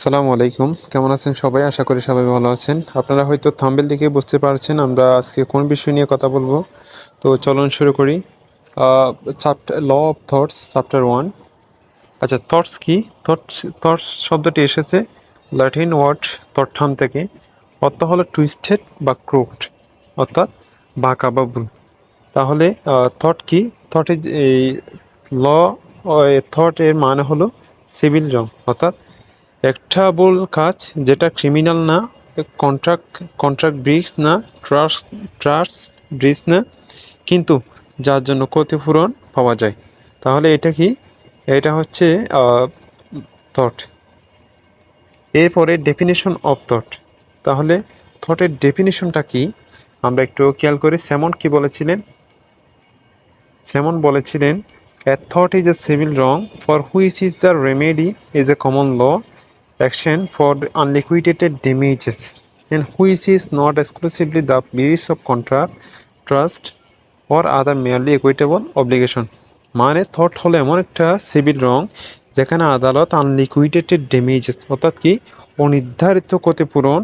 আসসালামু আলাইকুম। কেমন আছেন সবাই? আশা করি সবাই ভালো আছেন। আপনারা হয়তো থাম্বেল দেখে বুঝতে পারছেন আমরা আজকে কোন বিষয় নিয়ে কথা বলব। তো চলুন শুরু করি। Chapter law of torts chapter one আচ্ছা থটস কি? থটস থটস শব্দটি এসেছে ল্যাটিন ওয়ার্ড তট্ঠান থেকে। অর্থ হলো টুইস্টেড বা ক্রোকড অর্থাৎ বাঁকা বা ভুল। তাহলে থট কি? থটে এই ল থট এর মানে হলো সিভিল রং অর্থাৎ একটা বল কাজ যেটা ক্রিমিনাল না কন্ট্রাক্ট কন্ট্রাক্ট ব্রিজ না ট্রাস্ট ট্রাস্ট ব্রিজ না, কিন্তু যার জন্য ক্ষতিপূরণ পাওয়া যায়। তাহলে এটা কি? এটা হচ্ছে থট এরপরে ডেফিনেশন অফ থট তাহলে থটের ডেফিনেশনটা কি? আমরা একটু খেয়াল করি। সেমন কি বলেছিলেন? সেমন বলেছিলেন, A thought is a civil wrong for which is the remedy is a common law action for unliquidated damages and which is not exclusively the breach of contract, trust or other merely equitable obligation. মানে থট হলো এমন একটা civil রং যেখানে আদালত আনলিকুইডেটেড damages অর্থাৎ কি অনির্ধারিত ক্ষতিপূরণ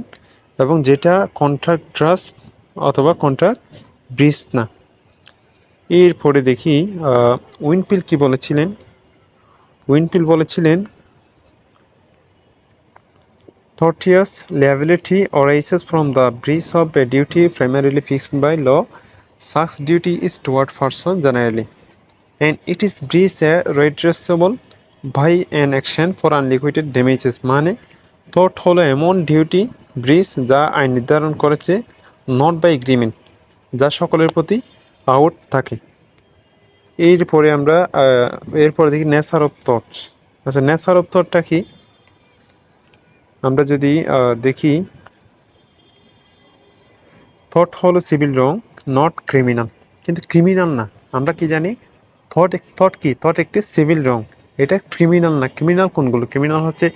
এবং যেটা কন্ট্রাক্ট ট্রাস্ট অথবা কন্ট্রাক্ট ব্রিজ না এরপরে দেখি উইনপিল কি বলেছিলেন উইনপিল বলেছিলেন Tortious liability arises from the breach of a duty primarily fixed by law. Such duty is toward person generally, and it is breach a redressable by an action for unliquidated damages. মানে থট হলো এমন duty bridge যা আইন নির্ধারণ করেছে not by agreement যা সকলের প্রতি আউট থাকে এরপরে আমরা এরপরে দেখি নেচার অফ থটস আচ্ছা নেচার অফ থটটা কি আমরা যদি দেখি থট হলো সিভিল রং নট ক্রিমিনাল কিন্তু ক্রিমিনাল না, আমরা কি জানি? থট থট কি? থট একটি সিভিল রং এটা ক্রিমিনাল না। ক্রিমিনাল কোনগুলো? ক্রিমিনাল হচ্ছে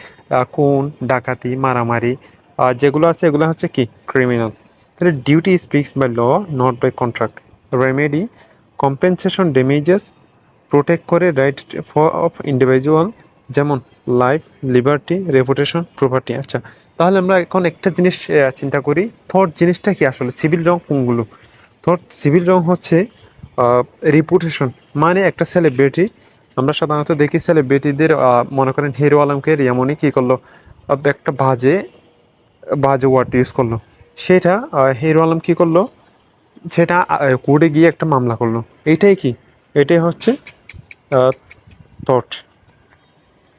কোন ডাকাতি, মারামারি আর যেগুলো আছে, এগুলো হচ্ছে কি? ক্রিমিনাল তাহলে duty speaks by law not by contract remedy compensation damages protect করে রাইট অফ ইন্ডিভিজুয়াল যেমন লাইফ লিবার্টি রেপুটেশন প্রপার্টি আচ্ছা তাহলে আমরা এখন একটা জিনিস চিন্তা করি। থট জিনিসটা কি আসলে? সিভিল রং কোনগুলো? থট সিভিল রং হচ্ছে রিপুটেশন মানে একটা সেলিব্রিটি আমরা সাধারণত দেখি সেলিব্রিটিদের মনে করেন হিরো আলমকে রিয়ামনি কী করল? একটা বাজে বাজে ওয়ার্ড ইউজ করল। সেটা হিরো আলম কী করল? সেটা কোর্টে গিয়ে একটা মামলা করল। এইটাই কি? এটাই হচ্ছে থট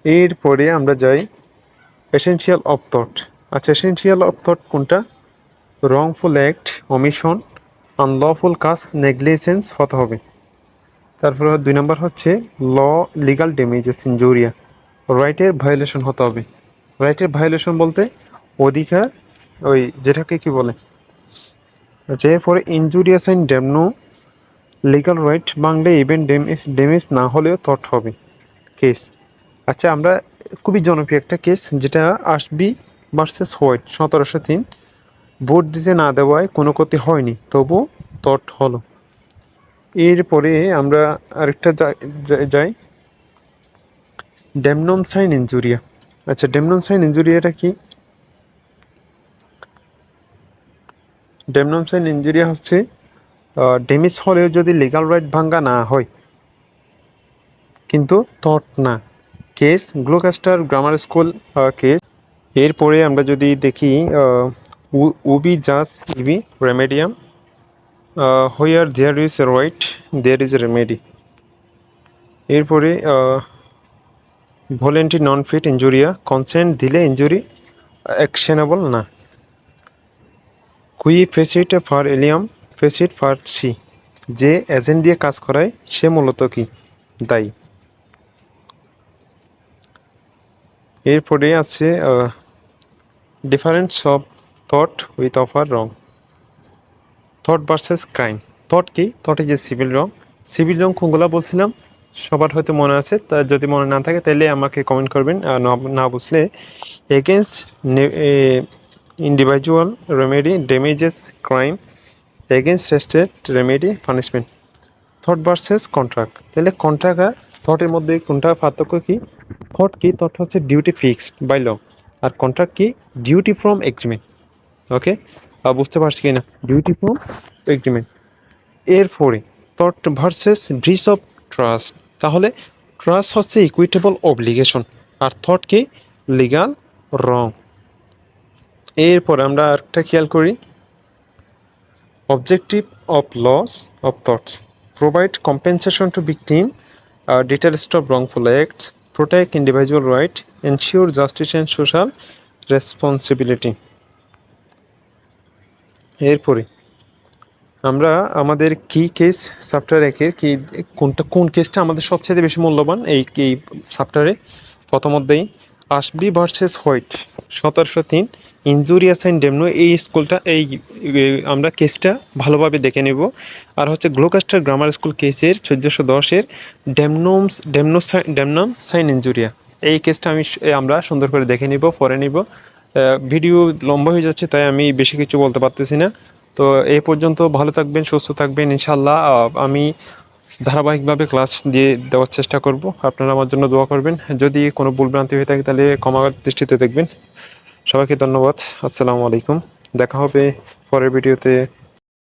এরপরে আমরা যাই এসেন্সিয়াল অফ থট আচ্ছা এসেন্সিয়াল অফ থট কোনটা? রংফুল অ্যাক্ট অমিশন আনলফুল কাজ নেগলিজেন্স হতে হবে। তারপরে দুই নম্বর হচ্ছে ল লিগাল ড্যামেজেস ইনজুরিয়া রাইটের ভায়োলেশন হতে হবে। রাইটের ভায়োলেশন বলতে অধিকার, ওই যেটাকে কি বলে? আচ্ছা এরপরে ইনজুরিয়াস অ্যান্ড ডেমনো লিগাল রাইট বাংলায় ইভেন্ট ড্যামেজ ড্যামেজ না হলেও থট হবে। কেস আচ্ছা আমরা খুবই জনপ্রিয় একটা কেস যেটা আসবি ভার্সেস হোয়াইট সতেরোশো তিন। ভোট দিতে না দেওয়ায় কোনো ক্ষতি হয়নি, তবু তট হলো। এরপরে আমরা আরেকটা যাই ডেমনম সাইন ইঞ্জুরিয়া আচ্ছা ডেমনম সাইন ইঞ্জুরিয়াটা কি? ডেমনম সাইন ইঞ্জুরিয়া হচ্ছে ড্যামেজ হলেও যদি লিগাল রাইট ভাঙ্গা না হয়, কিন্তু তট না। কেস গ্লোকাস্টার গ্রামার স্কুল কেস এরপরে আমরা যদি দেখি উবি জাস EV রেমেডিয়াম where there is right there is a remedy এরপরে ভলেন্টি নন ফিট ইঞ্জুরিয়া কনসেন্ট দিলে ইঞ্জুরি অ্যাকশনেবল না। কুই ফেসিট ফার এলিয়াম ফেসিট ফার সি যে এজেন্ট দিয়ে কাজ করায়, সে মূলত কি? দায়ী। এরপরে আছে difference of thought with offer wrong thought versus crime thought কি? থট এ সিভিল রং সিভিল রং কোনগুলো বলছিলাম? সবার হয়তো মনে আছে, তা যদি মনে না থাকে তাহলে আমাকে কমেন্ট করবেন না বুঝলে against individual remedy damages crime against state remedy punishment thought versus contract তাহলে কন্ট্রাক্ট আর থটের মধ্যে কোনটা পার্থক্য কী? থট কি থট হচ্ছে ডিউটি ফিক্সড বাই ল আর কন্ট্রাক্ট কি ডিউটি ফ্রম এগ্রিমেন্ট ওকে বুঝতে পারছি কি না ডিউটি ফ্রম এগ্রিমেন্ট এর এরপরে থট ভার্সেস ব্রিচ অফ ট্রাস্ট তাহলে ট্রাস্ট হচ্ছে ইকুইটেবল অবলিগেশন আর থট কি লিগাল রং এরপর আমরা আরেকটা খেয়াল করি। Objective of laws of thoughts provide compensation to victim uh, deter stop wrongful acts protect individual right, ensure justice and social responsibility. এরপরে, আমরা আমাদের কি কেস চ্যাপ্টার একের কি কোনটা, কোন কেসটা আমাদের সবচেয়ে বেশি মূল্যবান? এই এই চ্যাপ্টারে প্রথম অধ্যায়ে, আসবি ভার্সেস হোয়াইট সতেরোশো তিন ইনজুরিয়াস অ্যান্ড ডেমনো, এই স্কুলটা, এই এই, আমরা কেসটা ভালোভাবে দেখে নেব। আর হচ্ছে গ্লোকাস্টার গ্রামার স্কুল কেসের চোদ্দোশো দশের ডেমনোমস ডেমনো ডেমনাম সাইন ইঞ্জুরিয়া এই কেসটা আমি আমরা সুন্দর করে দেখে নিব পরে নিব। ভিডিও লম্বা হয়ে যাচ্ছে, তাই আমি বেশি কিছু বলতে পারতেছি না। তো এই পর্যন্ত ভালো থাকবেন, সুস্থ থাকবেন ইনশাল্লাহ আমি ধারাবাহিকভাবে ক্লাস দিয়ে দেওয়ার চেষ্টা করব। আপনারা আমার জন্য দোয়া করবেন। যদি কোনো ভুলভ্রান্তি হয়ে থাকে তাহলে ক্ষমা দৃষ্টিতে দেখবেন। সবাইকে ধন্যবাদ। আসসালামু আলাইকুম। দেখা হবে পরের ভিডিওতে